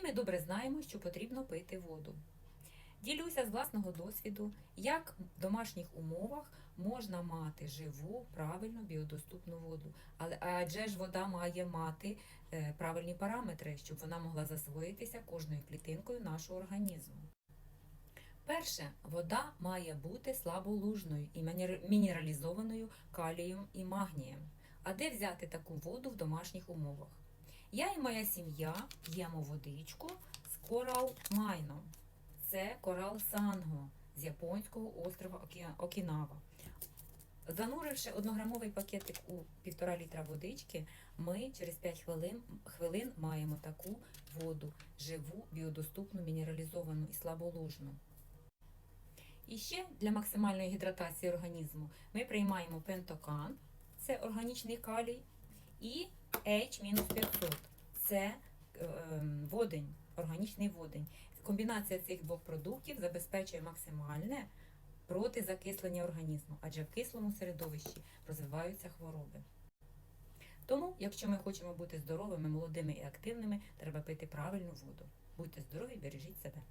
Всі ми добре знаємо, що потрібно пити воду. Ділюся з власного досвіду, як в домашніх умовах можна мати живу, правильну, біодоступну воду. Але адже ж вода має мати е, правильні параметри, щоб вона могла засвоїтися кожною клітинкою нашого організму. Перше, вода має бути слаболужною і мінералізованою калієм і магнієм. А де взяти таку воду в домашніх умовах? Я і моя сім'я п'ємо водичку з корал майном. Це корал санго з японського острова Окінава. Зануривши однограмовий пакетик у півтора літра водички, ми через 5 хвилин, хвилин маємо таку воду, живу, біодоступну, мінералізовану і слаболужну. І ще для максимальної гідратації організму ми приймаємо пентокан, це органічний калій, і H-500, це е, ем, водень, органічний водень. Комбінація цих двох продуктів забезпечує максимальне протизакислення організму, адже в кислому середовищі розвиваються хвороби. Тому, якщо ми хочемо бути здоровими, молодими і активними, треба пити правильну воду. Будьте здорові, бережіть себе.